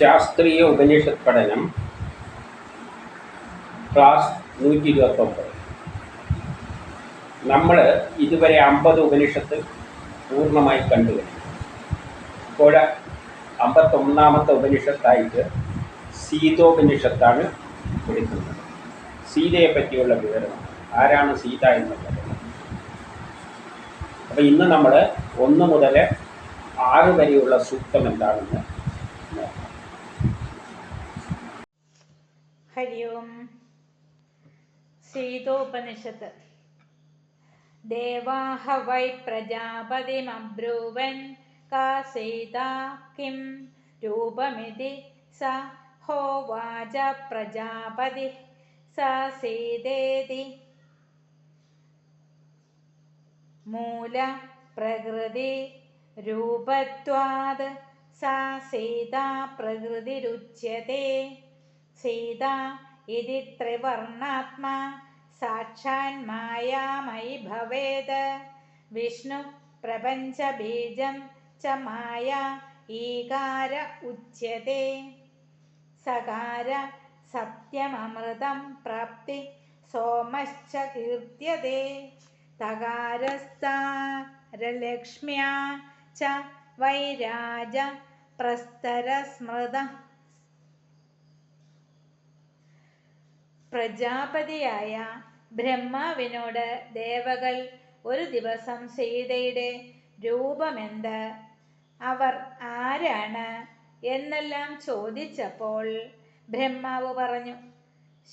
ശാസ്ത്രീയ ഉപനിഷത്ത് പഠനം ക്ലാസ് നൂറ്റി ഇരുപത്തൊമ്പത് നമ്മൾ ഇതുവരെ അമ്പത് ഉപനിഷത്ത് പൂർണമായി കണ്ടു ഇപ്പോൾ അമ്പത്തൊന്നാമത്തെ ഉപനിഷത്തായിട്ട് സീതോപനിഷത്താണ് എടുക്കുന്നത്. സീതയെ പറ്റിയുള്ള വിവരണം. ആരാണ് സീത എന്നുള്ളത് അപ്പോൾ ഇന്ന് നമ്മൾ ഒന്ന് മുതൽ ആറ് വരെയുള്ള സൂക്തം എന്താണെന്ന് ഹരി ഓം സീതോപനിഷത്ത്. ദേവാഹ വൈ പ്രജാപതിമബ്രൂവൻ കാ സീത കിം രൂപമിതി സ ഹോവാച പ്രജാപതി സ സീതേതി. മൂല പ്രകൃതി രൂപത്വാത് സ സീതാ പ്രകൃതിരുച്യത്തെ സീത ഇതി ത്രിവർണാത്മാ സാക്ഷാൻ മായാമയി ഭവേത്. വിഷ്ണു പ്രപഞ്ചബീജം ച മായ ഈകാര ഉച്യത്തെ സകാര സത്യമമൃതം പ്രാപ്തി സോമശ്ച കീർത്യത്തെ തകാരസ്താരലക്ഷ്മ്യാ ച പ്രജാപതിയായ ബ്രഹ്മാവിനോട് ദേവകൾ ഒരു ദിവസം സീതയുടെ രൂപമെന്ത്? അവർ ആരാണ് എന്നെല്ലാം ചോദിച്ചപ്പോൾ ബ്രഹ്മാവ് പറഞ്ഞു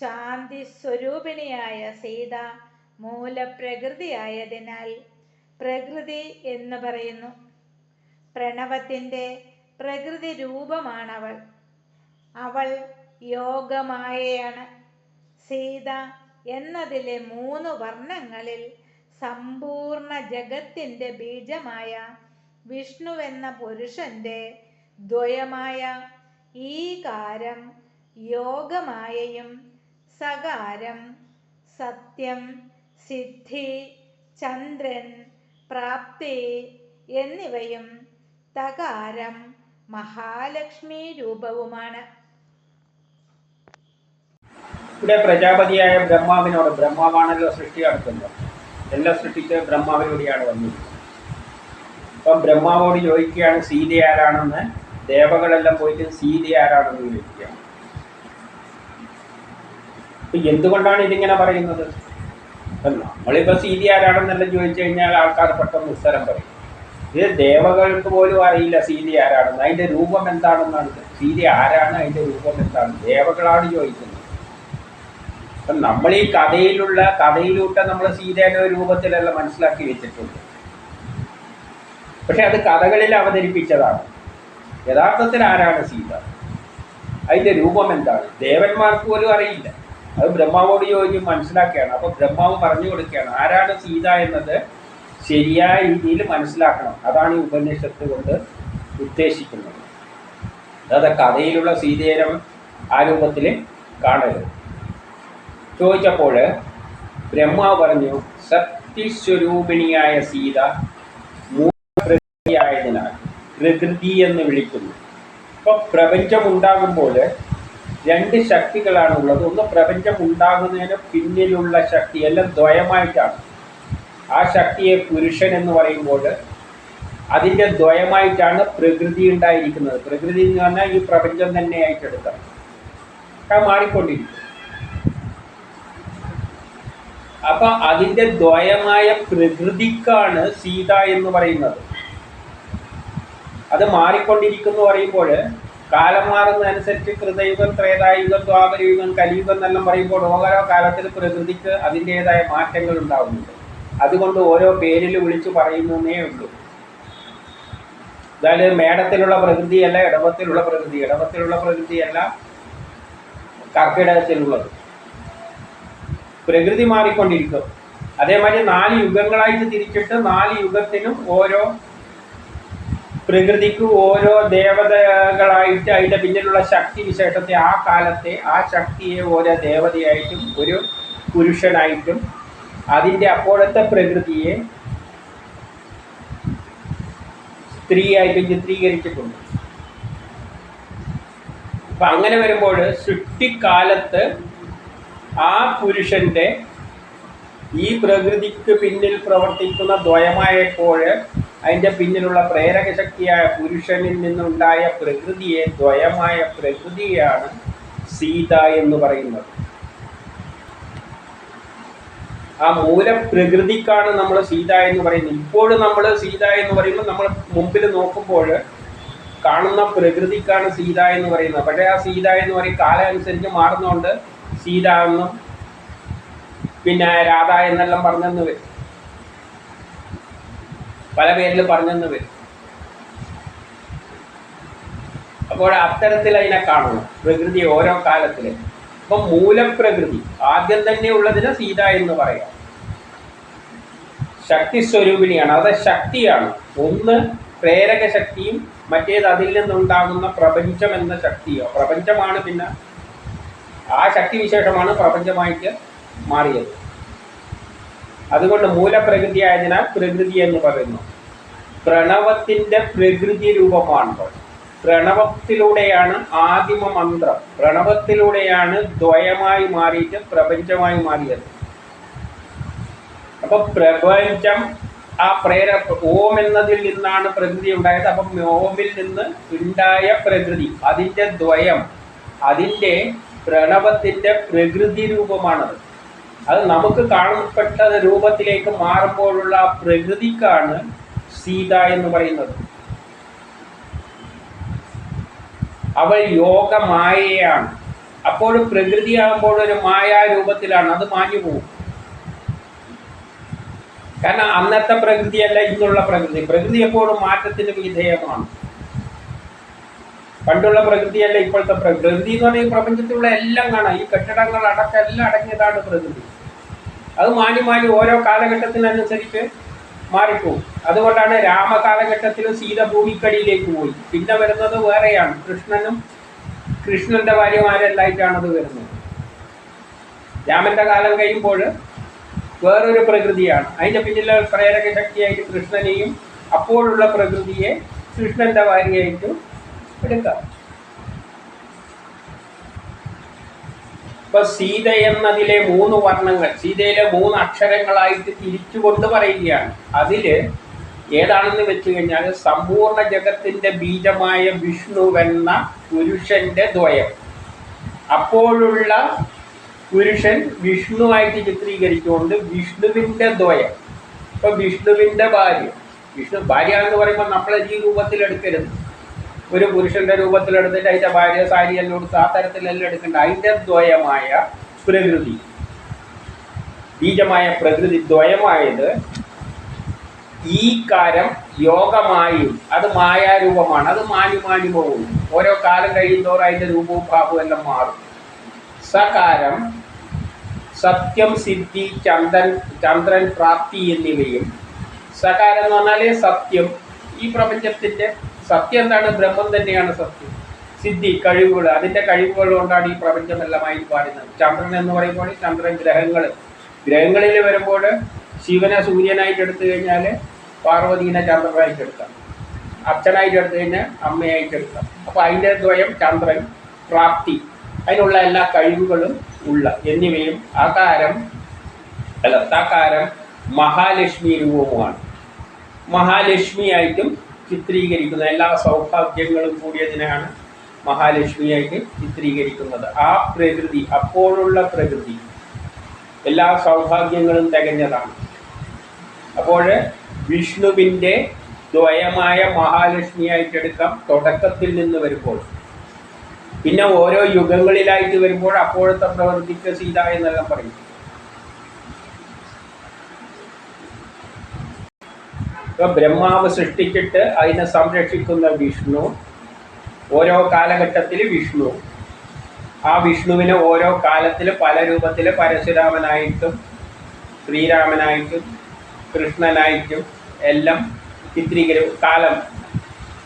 ശാന്തി സ്വരൂപിണിയായ സീത മൂലപ്രകൃതിയായതിനാൽ പ്രകൃതി എന്ന് പറയുന്നു. പ്രണവത്തിന്റെ പ്രകൃതി രൂപമാണവൾ. അവൾ യോഗമായയാണ്. സീത എന്നതിലെ മൂന്ന് വർണങ്ങളിൽ സമ്പൂർണ ജഗത്തിന്റെ ബീജമായ വിഷ്ണുവെന്ന പുരുഷന്റെ ദ്വയമായ ഈകാരം യോഗമായയും സകാരം സത്യം സിദ്ധി ചന്ദ്രൻ പ്രാപ്തി എന്നിവയും തകാരം മഹാലക്ഷ്മി രൂപവുമാണ്. ഇവിടെ പ്രജാപതിയായ ബ്രഹ്മാവിനോട് ബ്രഹ്മാവാണല്ലോ സൃഷ്ടി നടത്തുന്നത്. എല്ലാം സൃഷ്ടിച്ച് ബ്രഹ്മാവിനോടെയാണ് വന്നത് അപ്പം ബ്രഹ്മാവോട് ചോദിക്കുകയാണ് സീത ആരാണെന്ന്? ദേവകളെല്ലാം പോയിട്ട് സീത ആരാണെന്ന്? ചോദിക്കുകയാണ്. ഇപ്പം എന്തുകൊണ്ടാണ് ഇതിങ്ങനെ പറയുന്നത്? നമ്മളിപ്പോൾ സീത ആരാണെന്നെല്ലാം ചോദിച്ചു കഴിഞ്ഞാൽ ആൾക്കാർ പെട്ടെന്ന് ഉത്തരം പറയും. ഇത് ദേവകൾക്ക് പോലും അറിയില്ല സീത ആരാണെന്ന്. അതിന്റെ രൂപം എന്താണെന്നാണ് സീത ആരാണ്? അതിന്റെ രൂപം എന്താണ്? ദേവകളാണ് ചോദിക്കുന്നത്. അപ്പം നമ്മൾ ഈ കഥയിലുള്ള കഥയിലൂട്ട് നമ്മൾ സീതയുടെ രൂപത്തിലല്ല മനസ്സിലാക്കി വെച്ചിട്ടുണ്ട്. പക്ഷെ അത് കഥകളിൽ അവതരിപ്പിച്ചതാണ്. യഥാർത്ഥത്തിൽ ആരാണ് സീത? അതിന്റെ രൂപം എന്താണ്? ദേവന്മാർക്ക് പോലും അറിയില്ല. അത് ബ്രഹ്മാവോട് ചോദിച്ച് മനസ്സിലാക്കുകയാണ് അപ്പോൾ ബ്രഹ്മാവ് പറഞ്ഞു കൊടുക്കുകയാണ് ആരാണ് സീത എന്നത് ശരിയായ രീതിയിൽ മനസ്സിലാക്കണം. അതാണ് ഈ ഉപനിഷത്ത് കൊണ്ട് ഉദ്ദേശിക്കുന്നത്. അതായത് കഥയിലുള്ള സീതേരം ആ രൂപത്തിൽ കാണരുത്. ചോദിച്ചപ്പോൾ ബ്രഹ്മാവ് പറഞ്ഞു സത്യസ്വരൂപിണിയായ സീത മൂലപ്രകൃതിയായതിനാൽ പ്രകൃതി എന്ന് വിളിക്കുന്നു. ഇപ്പൊ പ്രപഞ്ചം ഉണ്ടാകുമ്പോൾ രണ്ട് ശക്തികളാണ് ഉള്ളത് ഒന്ന് പ്രപഞ്ചം ഉണ്ടാകുന്നതിന് പിന്നിലുള്ള ശക്തി എല്ലാം ദ്വയമായിട്ടാണ്. ആ ശക്തിയെ പുരുഷൻ എന്ന് പറയുമ്പോൾ അതിന്റെ ദ്വയമായിട്ടാണ് പ്രകൃതി ഉണ്ടായിരിക്കുന്നത്. പ്രകൃതി എന്ന് പറഞ്ഞാൽ ഈ പ്രപഞ്ചം തന്നെ ആയിട്ടെടുക്കാം. മാറിക്കൊണ്ടിരിക്കും അപ്പൊ അതിന്റെ ദ്വയമായ പ്രകൃതിക്കാണ് സീത എന്ന് പറയുന്നത്. അത് മാറിക്കൊണ്ടിരിക്കുന്നു പറയുമ്പോൾ കാലം മാറുന്നതനുസരിച്ച് കൃതയുഗം ത്രേതായുഗം ദ്വാപരയുഗം കലിയുഗം എന്നെല്ലാം പറയുമ്പോൾ ഓരോ കാലത്തിൽ പ്രകൃതിക്ക് അതിന്റെതായ മാറ്റങ്ങൾ ഉണ്ടാകുന്നുണ്ട് അതുകൊണ്ട് ഓരോ പേരിൽ വിളിച്ചു പറയുന്നേ ഉള്ളൂ. അതായത് മേടത്തിലുള്ള പ്രകൃതിയല്ല ഇടവത്തിലുള്ള പ്രകൃതി. ഇടവത്തിലുള്ള പ്രകൃതിയല്ല കർക്കിടകത്തിലുള്ളത്. പ്രകൃതി മാറിക്കൊണ്ടിരിക്കും. അതേമാതിരി നാല് യുഗങ്ങളായിട്ട് തിരിച്ചിട്ട് നാല് യുഗത്തിനും ഓരോ പ്രകൃതിക്ക് ഓരോ ദേവതകളായിട്ട് അതിന്റെ പിന്നിലുള്ള ശക്തി വിശേഷത്തെ ആ കാലത്തെ ആ ശക്തിയെ ഓരോ ദേവതയായിട്ടും ഒരു പുരുഷനായിട്ടും അതിന്റെ അപ്പോഴത്തെ പ്രകൃതിയെ സ്ത്രീയായിട്ടും ചിത്രീകരിച്ചിട്ടുണ്ട്. അപ്പൊ അങ്ങനെ വരുമ്പോൾ സൃഷ്ടിക്കാലത്ത് ആ പുരുഷന്റെ ഈ പ്രകൃതിക്ക് പിന്നിൽ പ്രവർത്തിക്കുന്ന ദ്വയമായപ്പോൾ അതിന്റെ പിന്നിലുള്ള പ്രേരക ശക്തിയായ പുരുഷനിൽ നിന്നുണ്ടായ പ്രകൃതിയെ ദ്വയമായ പ്രകൃതിയാണ് സീത എന്ന് പറയുന്നത്. ആ മൂലപ്രകൃതിക്കാണ് നമ്മൾ സീത എന്ന് പറയുന്നത്. ഇപ്പോഴും നമ്മൾ സീത എന്ന് പറയുമ്പോൾ നമ്മൾ മുമ്പിൽ നോക്കുമ്പോൾ കാണുന്ന പ്രകൃതിക്കാണ് സീത എന്ന് പറയുന്നത്. പക്ഷേ ആ സീത എന്ന് പറയും കാലം അനുസരിച്ച് മാറുന്നതുകൊണ്ട് സീത എന്നും പിന്നെ രാധ എന്നെല്ലാം പറഞ്ഞെന്ന് വരും. പല പേരിൽ പറഞ്ഞെന്ന് വരും. അപ്പോൾ അത്തരത്തിൽ അതിനെ കാണണം. പ്രകൃതി ഓരോ കാലത്തിലും അപ്പം മൂലപ്രകൃതി. ആദ്യം തന്നെ ഉള്ളതിന് സീത എന്ന് പറയാം. ശക്തി സ്വരൂപിണിയാണ്. അത് ശക്തിയാണ്. ഒന്ന് പ്രേരക ശക്തിയും മറ്റേത് അതിൽ നിന്നുണ്ടാകുന്ന പ്രപഞ്ചം എന്ന ശക്തിയോ. പ്രപഞ്ചമാണ് പിന്നെ ആ ശക്തിവിശേഷമാണ് പ്രപഞ്ചമായിട്ട് മാറിയത്. അതുകൊണ്ട് മൂലപ്രകൃതി ആയതിനാൽ പ്രകൃതി എന്ന് പറയുന്നു. പ്രണവത്തിന്റെ പ്രകൃതി രൂപമാണ് പ്രണവത്തിലൂടെയാണ് ആദിമ മന്ത്രം. പ്രണവത്തിലൂടെയാണ് ദ്വയമായി മാറിയിട്ട് പ്രപഞ്ചമായി മാറിയത്. അപ്പൊ പ്രപഞ്ചം ആ പ്രേര ഓം എന്നതിൽ നിന്നാണ് പ്രകൃതി ഉണ്ടായത്. അപ്പം ഓമിൽ നിന്ന് ഉണ്ടായ പ്രകൃതി അതിന്റെ ദ്വയം അതിന്റെ പ്രണവത്തിന്റെ പ്രകൃതി രൂപമാണത്. അത് നമുക്ക് കാണപ്പെട്ട രൂപത്തിലേക്ക് മാറുമ്പോഴുള്ള പ്രകൃതിക്കാണ് സീത എന്ന് പറയുന്നത്. അവൾ യോഗ മായയാണ് അപ്പോൾ പ്രകൃതിയാകുമ്പോൾ ഒരു മായാരൂപത്തിലാണ് അത് മാഞ്ഞു പോകും. കാരണം അന്നത്തെ പ്രകൃതിയല്ല ഇന്നുള്ള പ്രകൃതി. പ്രകൃതി എപ്പോഴും മാറ്റത്തിന് വിധേയമാണ്. പണ്ടുള്ള പ്രകൃതിയല്ല ഇപ്പോഴത്തെ പ്രകൃതി എന്ന് പറഞ്ഞാൽ ഈ പ്രപഞ്ചത്തിലുള്ള എല്ലാം കാണാം. ഈ കെട്ടിടങ്ങൾ അടക്കം എല്ലാം അടങ്ങിയതാണ് പ്രകൃതി. അത് മാറി മാറി ഓരോ കാലഘട്ടത്തിനനുസരിച്ച് മാറിപ്പോവും. അതുകൊണ്ടാണ് രാമകാലഘട്ടത്തിലും സീത ഭൂമിക്കടിയിലേക്ക് പോയി. പിന്നെ വരുന്നത് വേറെയാണ്. കൃഷ്ണനും കൃഷ്ണന്റെ ഭാര്യമാരെല്ലായിട്ടാണ് അത് വരുന്നത്. രാമന്റെ കാലം കഴിയുമ്പോൾ വേറൊരു പ്രകൃതിയാണ്. അതിന്റെ പിന്നിലെ പ്രേരക ശക്തിയായിട്ട് കൃഷ്ണനെയും അപ്പോഴുള്ള പ്രകൃതിയെ കൃഷ്ണന്റെ ഭാര്യയായിട്ടും എടുക്കാം. ഇപ്പൊ സീത എന്നതിലെ മൂന്ന് വർണങ്ങൾ സീതയിലെ മൂന്ന് അക്ഷരങ്ങളായിട്ട് തിരിച്ചുകൊണ്ട് പറയുകയാണ്. അതിൽ ഏതാണെന്ന് വെച്ച് കഴിഞ്ഞാൽ സമ്പൂർണ ജഗത്തിന്റെ ബീജമായ വിഷ്ണുവെന്ന പുരുഷന്റെ ദ്വയം. അപ്പോഴുള്ള പുരുഷൻ വിഷ്ണുവായിട്ട് ചിത്രീകരിച്ചുകൊണ്ട് വിഷ്ണുവിന്റെ ദ്വയം. ഇപ്പൊ വിഷ്ണുവിന്റെ ഭാര്യ. വിഷ്ണു ഭാര്യ എന്ന് പറയുമ്പോൾ നമ്മളെ ഈ രൂപത്തിൽ എടുക്കരുത് ഒരു പുരുഷന്റെ രൂപത്തിൽ എടുത്തിട്ട് അതിന്റെ ഭാര്യ സാരി എല്ലാം എടുത്ത് ആ തരത്തിലെല്ലാം എടുക്കേണ്ട അതിന്റെ ദ്വയമായ പ്രകൃതി. ബീജമായ പ്രകൃതി ദ്വയമായത് ഈ കാരം യോഗമായും അത് മായാരൂപമാണ് അത് മാഞ്ഞു പോകും ഓരോ കാലം കഴിയുന്നതോറും അതിന്റെ രൂപവും ഭാവവും എല്ലാം മാറും. സകാരം സത്യം സിദ്ധി ചന്ദ്രൻ ചന്ദ്രൻ പ്രാപ്തി എന്നിവയും. സകാരം എന്ന് പറഞ്ഞാൽ സത്യം. ഈ പ്രപഞ്ചത്തിന്റെ സത്യം എന്താണ്? ബ്രഹ്മം തന്നെയാണ് സത്യം. സിദ്ധി കഴിവുകൾ അതിന്റെ കഴിവുകൾ കൊണ്ടാണ് ഈ പ്രപഞ്ചമെല്ലാമായി പാടുന്നത്. ചന്ദ്രൻ എന്ന് പറയുമ്പോൾ ചന്ദ്രൻ ഗ്രഹങ്ങൾ. ഗ്രഹങ്ങളിൽ വരുമ്പോൾ ശിവനെ സൂര്യനായിട്ട് എടുത്തു കഴിഞ്ഞാൽ പാർവതീനെ ചന്ദ്രനായിട്ട് എടുക്കാം. അച്ഛനായിട്ട് എടുത്തു കഴിഞ്ഞാൽ അമ്മയായിട്ട് എടുക്കാം. അപ്പോൾ അതിന്റെ ദ്വയം ചന്ദ്രൻ പ്രാപ്തി. അതിനുള്ള എല്ലാ കഴിവുകളും ഉള്ള എന്നിവയും ആകാരം അല്ല താകാരം മഹാലക്ഷ്മി രൂപവുമാണ്. മഹാലക്ഷ്മിയായിട്ടും ചിത്രീകരിക്കുന്നത്. എല്ലാ സൗഭാഗ്യങ്ങളും കൂടിയതിനാണ് മഹാലക്ഷ്മിയായിട്ട് ചിത്രീകരിക്കുന്നത്. ആ പ്രകൃതി അപ്പോഴുള്ള പ്രകൃതി എല്ലാ സൗഭാഗ്യങ്ങളും തികഞ്ഞതാണ്. അപ്പോൾ വിഷ്ണുവിന്റെ ദ്വയമായ മഹാലക്ഷ്മിയായിട്ട് എടുക്കാം. തുടക്കത്തിൽ നിന്ന് വരുമ്പോൾ. പിന്നെ ഓരോ യുഗങ്ങളിലായിട്ട് വരുമ്പോൾ അപ്പോഴത്തെ പ്രവൃത്തിക്ക് സീത എന്നെല്ലാം പറയും. ബ്രഹ്മാവ് സൃഷ്ടിച്ചിട്ട് അതിനെ സംരക്ഷിക്കുന്ന വിഷ്ണു ഓരോ കാലഘട്ടത്തിൽ വിഷ്ണു. ആ വിഷ്ണുവിനെ ഓരോ കാലത്തിൽ പല രൂപത്തിൽ പരശുരാമനായിട്ടും ശ്രീരാമനായിട്ടും കൃഷ്ണനായിട്ടും എല്ലാം ചിത്രീകരി കാലം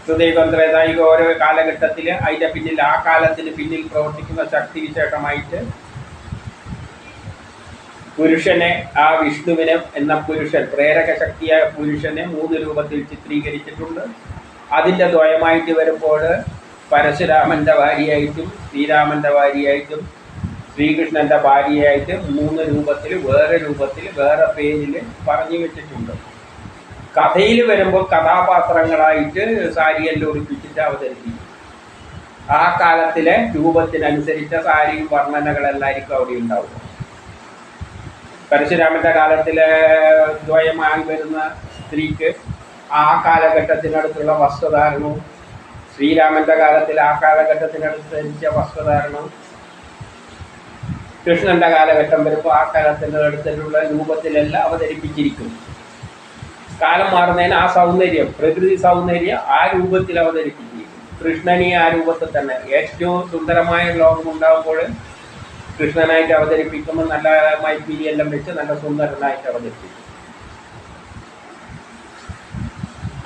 ഹൃദയതന്ത്രേതായി ഓരോ കാലഘട്ടത്തിൽ അതിന്റെ പിന്നിൽ ആ കാലത്തിന് പിന്നിൽ പ്രവർത്തിക്കുന്ന ശക്തി വിശേഷമായിട്ട് പുരുഷനെ ആ വിഷ്ണുവിനെ എന്ന പുരുഷൻ പ്രേരക ശക്തിയായ പുരുഷനെ മൂന്ന് രൂപത്തിൽ ചിത്രീകരിച്ചിട്ടുണ്ട്. അതിന്റെ ദ്വയമായിട്ട് വരുമ്പോൾ പരശുരാമന്റെ ഭാര്യയായിട്ടും ശ്രീരാമന്റെ ഭാര്യയായിട്ടും ശ്രീകൃഷ്ണന്റെ ഭാര്യയായിട്ട് മൂന്ന് രൂപത്തിൽ വേറെ രൂപത്തിൽ വേറെ പേരിൽ പറഞ്ഞു വെച്ചിട്ടുണ്ട്. കഥയിൽ വരുമ്പോൾ കഥാപാത്രങ്ങളായിട്ട് സാരിയെല്ലാം ഒളിപ്പിച്ചിട്ട് അവതരിപ്പിക്കും. ആ കാലത്തിലെ രൂപത്തിനനുസരിച്ച സാരിയും വർണനകളെല്ലായിരിക്കും അവിടെ ഉണ്ടാവുക. പരശുരാമന്റെ കാലത്തിലെ ദ്വയമായി വരുന്ന സ്ത്രീക്ക് ആ കാലഘട്ടത്തിനടുത്തുള്ള വസ്ത്രധാരണവും ശ്രീരാമന്റെ കാലത്തിൽ ആ കാലഘട്ടത്തിനടുത്തരിച്ച വസ്ത്രധാരണം കൃഷ്ണന്റെ കാലഘട്ടം വരുമ്പോൾ ആ കാലത്തിന്റെ അടുത്തുള്ള രൂപത്തിലെല്ലാം അവതരിപ്പിച്ചിരിക്കും. കാലം മാറുന്നതിന് ആ സൗന്ദര്യം പ്രകൃതി സൗന്ദര്യം ആ രൂപത്തിൽ അവതരിപ്പിച്ചിരിക്കും. കൃഷ്ണനെ ആ രൂപത്തിൽ തന്നെ ഏറ്റവും സുന്ദരമായ ലോകം ഉണ്ടാകുമ്പോൾ കൃഷ്ണനായിട്ട് അവതരിപ്പിക്കുമ്പോൾ നല്ല മൈപ്പീരിയെല്ലാം വെച്ച് നല്ല സുന്ദരനായിട്ട് അവതരിപ്പിക്കും.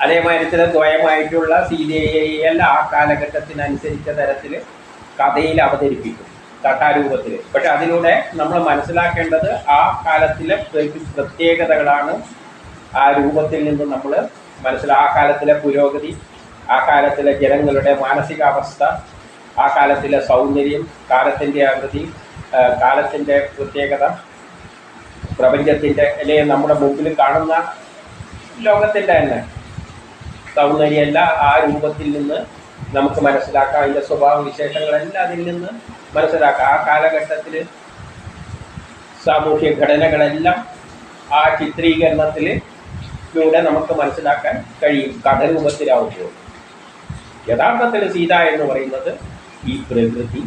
അതേമാതിരി ചില ദ്വയമായിട്ടുള്ള സീതയെല്ലാം ആ കാലഘട്ടത്തിനനുസരിച്ച തരത്തിൽ കഥയിൽ അവതരിപ്പിക്കും കഥാരൂപത്തിൽ പക്ഷെ അതിലൂടെ നമ്മൾ മനസ്സിലാക്കേണ്ടത് ആ കാലത്തിലെ പ്രത്യേകതകളാണ് ആ രൂപത്തിൽ നിന്ന് നമ്മൾ മനസ്സിലാ ആ കാലത്തിലെ പുരോഗതി ആ കാലത്തിലെ ജനങ്ങളുടെ മാനസികാവസ്ഥ ആ കാലത്തിലെ സൗന്ദര്യം കാലത്തിന്റെ ആകൃതി കാലത്തിന്റെ പ്രത്യേകത പ്രപഞ്ചത്തിന്റെ അല്ലെങ്കിൽ നമ്മുടെ മുമ്പിൽ കാണുന്ന ലോകത്തിന്റെ തന്നെ സൗന്ദര്യമെല്ലാം ആ രൂപത്തിൽ നിന്ന് നമുക്ക് മനസ്സിലാക്കാം. അതിന്റെ സ്വഭാവ വിശേഷങ്ങളെല്ലാം അതിൽ നിന്ന് മനസ്സിലാക്കാം. ആ കാലഘട്ടത്തിൽ സാമൂഹ്യ ഘടനകളെല്ലാം ആ ചിത്രീകരണത്തിൽ ലൂടെ നമുക്ക് മനസ്സിലാക്കാൻ കഴിയും. കഥരൂപത്തിലാവുമ്പോൾ യഥാർത്ഥത്തിൽ സീത എന്ന് പറയുന്നത് ഈ പ്രകൃതി